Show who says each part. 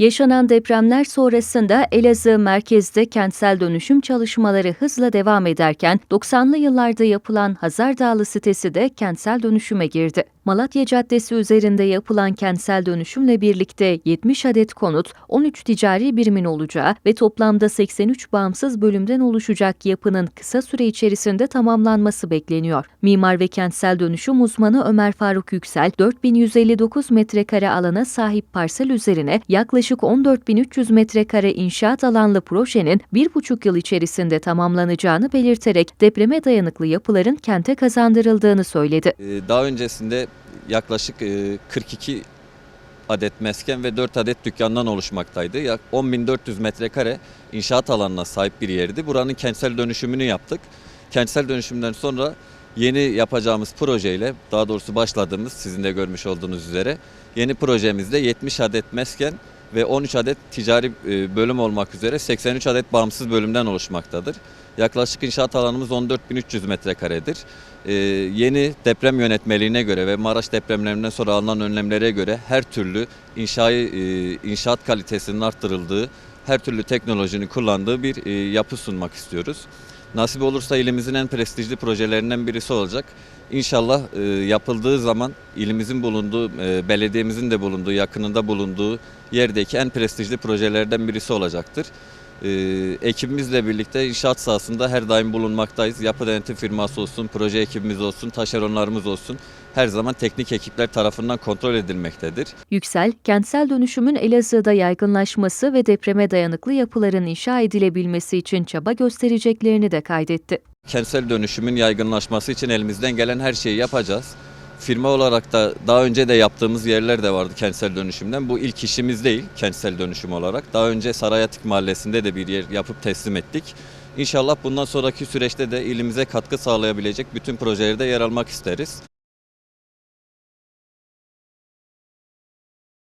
Speaker 1: Yaşanan depremler sonrasında Elazığ merkezde kentsel dönüşüm çalışmaları hızla devam ederken 90'lı yıllarda yapılan Hazar Dağlı sitesi de kentsel dönüşüme girdi. Malatya Caddesi üzerinde yapılan kentsel dönüşümle birlikte 70 adet konut, 13 ticari birimin olacağı ve toplamda 83 bağımsız bölümden oluşacak yapının kısa süre içerisinde tamamlanması bekleniyor. Mimar ve kentsel dönüşüm uzmanı Ömer Faruk Yüksel, 4159 metrekare alana sahip parsel üzerine yaklaşık 14300 metrekare inşaat alanlı projenin bir buçuk yıl içerisinde tamamlanacağını belirterek depreme dayanıklı yapıların kente kazandırıldığını söyledi.
Speaker 2: Ee, Daha öncesinde yaklaşık e, 42 adet mesken ve 4 adet dükkandan oluşmaktaydı. Yak 10.400 metrekare inşaat alanına sahip bir yerdi. Buranın kentsel dönüşümünü yaptık. Kentsel dönüşümden sonra yeni yapacağımız projeyle, daha doğrusu başladığımız sizin de görmüş olduğunuz üzere yeni projemizde 70 adet mesken ve 13 adet ticari e, bölüm olmak üzere 83 adet bağımsız bölümden oluşmaktadır. Yaklaşık inşaat alanımız 14.300 metrekaredir. Ee, yeni deprem yönetmeliğine göre ve Maraş depremlerinden sonra alınan önlemlere göre her türlü inşai, e, inşaat kalitesinin arttırıldığı, her türlü teknolojinin kullandığı bir e, yapı sunmak istiyoruz. Nasip olursa ilimizin en prestijli projelerinden birisi olacak. İnşallah e, yapıldığı zaman ilimizin bulunduğu, e, belediyemizin de bulunduğu, yakınında bulunduğu yerdeki en prestijli projelerden birisi olacaktır. Ee, ekibimizle birlikte inşaat sahasında her daim bulunmaktayız. Yapı denetim firması olsun, proje ekibimiz olsun, taşeronlarımız olsun her zaman teknik ekipler tarafından kontrol edilmektedir.
Speaker 1: Yüksel, kentsel dönüşümün Elazığ'da yaygınlaşması ve depreme dayanıklı yapıların inşa edilebilmesi için çaba göstereceklerini de kaydetti.
Speaker 2: Kentsel dönüşümün yaygınlaşması için elimizden gelen her şeyi yapacağız. Firma olarak da daha önce de yaptığımız yerler de vardı kentsel dönüşümden. Bu ilk işimiz değil kentsel dönüşüm olarak. Daha önce Sarayatık Mahallesi'nde de bir yer yapıp teslim ettik. İnşallah bundan sonraki süreçte de ilimize katkı sağlayabilecek bütün projelerde yer almak isteriz.